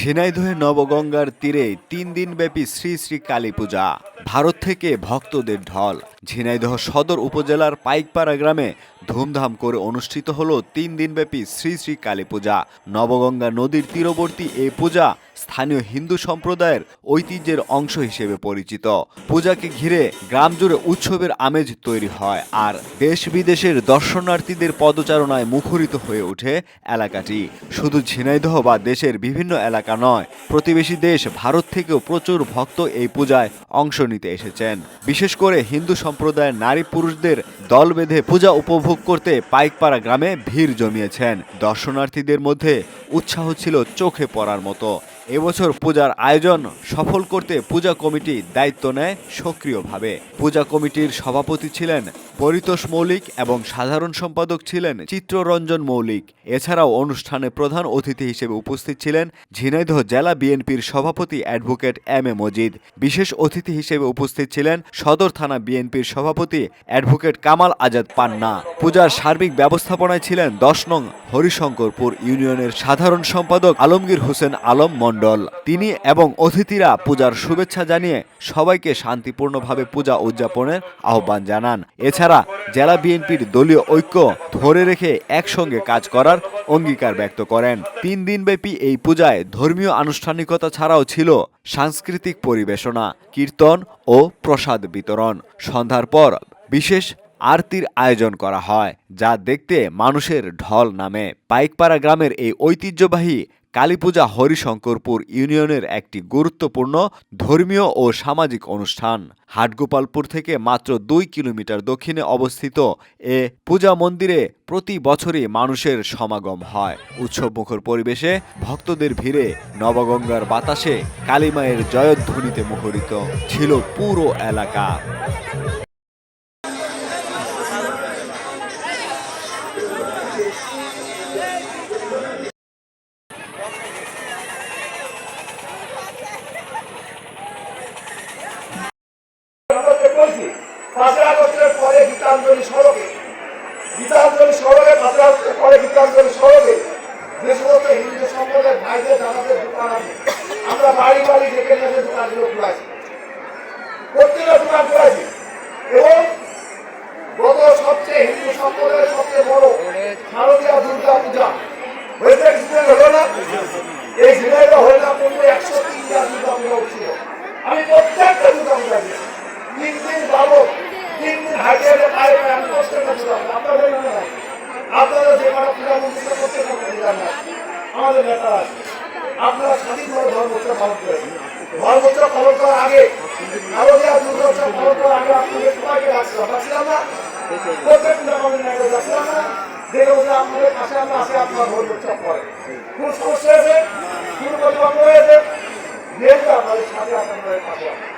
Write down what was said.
ঝিনাইদহে নবগঙ্গার তীরে তিন দিনব্যাপী শ্রী শ্রী কালী পূজা। ভারত থেকে ভক্তদের ঢল। ঝিনাইদহ সদর উপজেলার পাইকপাড়া গ্রামে ধুমধাম করে অনুষ্ঠিত হলো তিন দিনব্যাপী শ্রী শ্রী কালী পূজা। নবগঙ্গা নদীর তীরবর্তী এই পূজা স্থানীয় হিন্দু সম্প্রদায়ের ঐতিহ্যের অংশ হিসেবে পরিচিত। পূজাকে ঘিরে গ্রাম জুড়ে উৎসবের আমেজ তৈরি হয় আর দেশ বিদেশের দর্শনার্থীদের পদচারণায় মুখরিত হয়ে ওঠে এলাকাটি। শুধু ঝিনাইদহ বা দেশের বিভিন্ন এলাকা নয়, প্রতিবেশী দেশ ভারত থেকেও প্রচুর ভক্ত এই পূজায় অংশ নিতে এসেছেন। বিশেষ করে হিন্দু সম্প্রদায়ের নারী পুরুষদের দল বেঁধে পূজা উপভোগ করতে পাইকপাড়া গ্রামে ভিড় জমিয়েছেন। দর্শনার্থীদের মধ্যে উৎসাহ ছিল চোখে পড়ার মতো। এবছর পূজার আয়োজন সফল করতে পূজা কমিটি দায়িত্ব নেয় সক্রিয়ভাবে। পূজা কমিটির সভাপতি ছিলেন পরিতোষ মৌলিক এবং সাধারণ সম্পাদক ছিলেন চিত্ররঞ্জন মৌলিক। এছাড়াও অনুষ্ঠানে প্রধান অতিথি হিসেবে উপস্থিত ছিলেন ঝিনাইদহ জেলা বিএনপির সভাপতি অ্যাডভোকেট এম এ মজিদ। বিশেষ অতিথি হিসেবে উপস্থিত ছিলেন সদর থানা বিএনপির সভাপতি অ্যাডভোকেট কামাল আজাদ পান্না। পূজার সার্বিক ব্যবস্থাপনায় ছিলেন দশ নং হরিশঙ্করপুর ইউনিয়নের সাধারণ সম্পাদক আলমগীর হোসেন আলম মণ্ডল। তিনি এবং অতিথিরা পূজার শুভেচ্ছা জানিয়ে সবাইকে শান্তিপূর্ণভাবে পূজা উদযাপনের আহ্বান জানান। এছাড়া জেলা বিএনপির দলীয় ঐক্য ধরে রেখে একসঙ্গে কাজ করার অঙ্গীকার ব্যক্ত করেন। তিন দিনব্যাপী এই পূজায় ধর্মীয় আনুষ্ঠানিকতা ছাড়াও ছিল সাংস্কৃতিক পরিবেশনা, কীর্তন ও প্রসাদ বিতরণ। সন্ধ্যার পর বিশেষ আরতির আয়োজন করা হয়, যা দেখতে মানুষের ঢল নামে। পাইকপাড়া গ্রামের এই ঐতিহ্যবাহী কালীপূজা হরিশঙ্করপুর ইউনিয়নের একটি গুরুত্বপূর্ণ ধর্মীয় ও সামাজিক অনুষ্ঠান। হাটগোপালপুর থেকে মাত্র দুই কিলোমিটার দক্ষিণে অবস্থিত এ পূজা মন্দিরে প্রতি বছরই মানুষের সমাগম হয়। উৎসবমুখর পরিবেশে ভক্তদের ভিড়ে নবগঙ্গার বাতাসে কালীমায়ের জয়ধ্বনিতে মুখরিত ছিল পুরো এলাকা। বলছি পাঁচই আগস্টের পরে গীতাঞ্জলি সড়কে গীতাঞ্জলি সড়কে, পাঁচই আগস্টের পরে গীতাঞ্জলি সড়কে যে সমস্ত হিন্দু সম্প্রদায়ের ভাইদের আমাদের দোকান আছে, আমরা বাড়ি বাড়ি ডেকে নিয়ে দোকানগুলো খুলাইছি প্রত্যেকটা দোকান খুলাইছি এবং গত সবচেয়ে হিন্দু সম্প্রদায়ের সবচেয়ে বড় শারদীয় আমাদের নেতা আছে। আপনারা সঠিকভাবে ধর্মচর্চা পালন করেন ধর্মচর্চা পালন করার আগে নারদিয়া দুর্গোৎসব পালন করার আগে আপনাদের সবাইকে ডাকছিলাম ডাকছিলাম না? আমাদের না? আসে কোন সমস্যা আছে কোন পরিবর্তন হয়েছে? সাথে আপনাদের পাশে আছে।